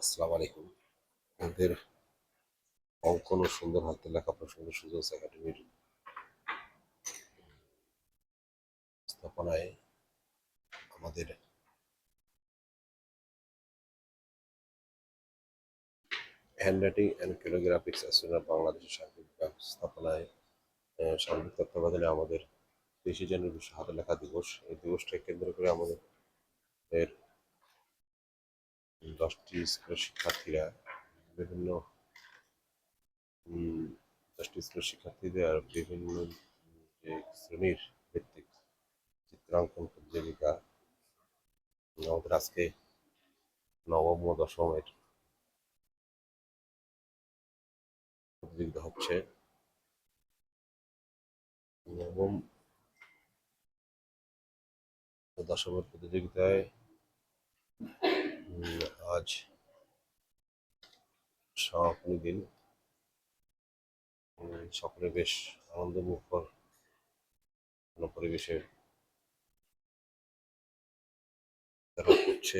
আসসালামু আলাইকুম। আমাদের অঙ্কন ও সুন্দর হাতে লেখা প্রসঙ্গ সুযোগ একাডেমির স্থাপনায় আমাদের হ্যান্ডরাইটিং অ্যান্ড ক্যালোগ্রাফিক্স অ্যাসোসিয়েশন বাংলাদেশের তত্ত্বাবধানে আমাদের তেইশে জানুয়ারি হাতে লেখা দিবস। এই দিবসটাকে কেন্দ্র করে আমাদের এর দশটি স্কুলের শিক্ষার্থীরা বিভিন্ন দশটি স্কুলের শিক্ষার্থীদের বিভিন্ন যে শ্রেণির ভিত্তিক চিত্রাঙ্কন প্রতিযোগিতা আমাদের আজকে নবম ও দশমের প্রতিযোগিতা হচ্ছে। নবম দশমের প্রতিযোগিতায় আজ সমাপনী দিন। সকলে বেশ আনন্দমুখর কোনো পরিবেশে তারা করছে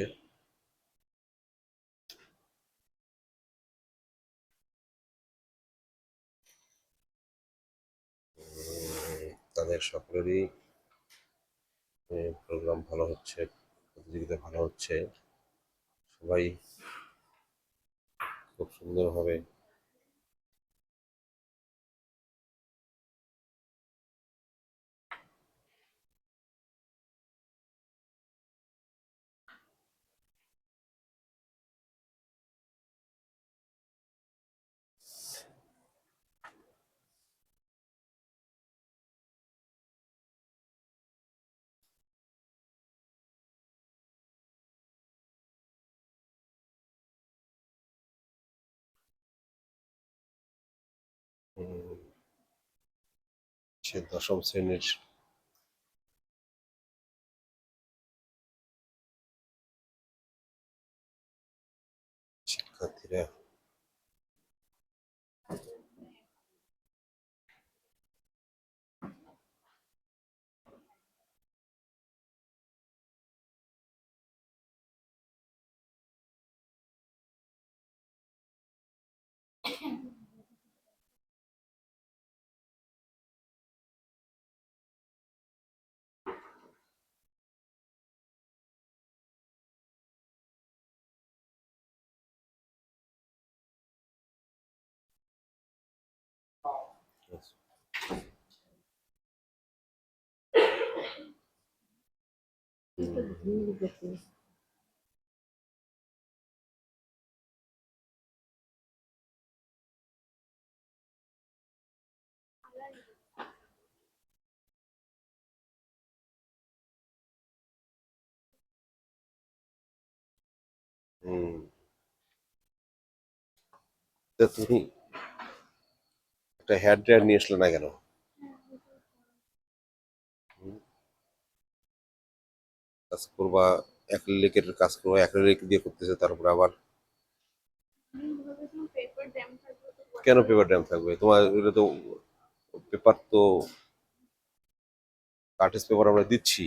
উম, তাদের সকলেরই প্রোগ্রাম ভালো হচ্ছে প্রতিযোগিতা ভালো হচ্ছে। সবাই খুব সুন্দরভাবে সে দশম শ্রেণির শিক্ষার্থীরা তা তুমি একটা হেয়ার ড্রায়ার নিয়ে আসলে না কেন? কাজ করবা অ্যাক্রিলিকের কাজ করবা অ্যাক্রিলিক দিয়ে করতেছে, তারপরে আবার কেন পেপার ড্যাম থাকবে? তোমার এটা তো পেপার তো কার্টেজ পেপার আমরা দিচ্ছি।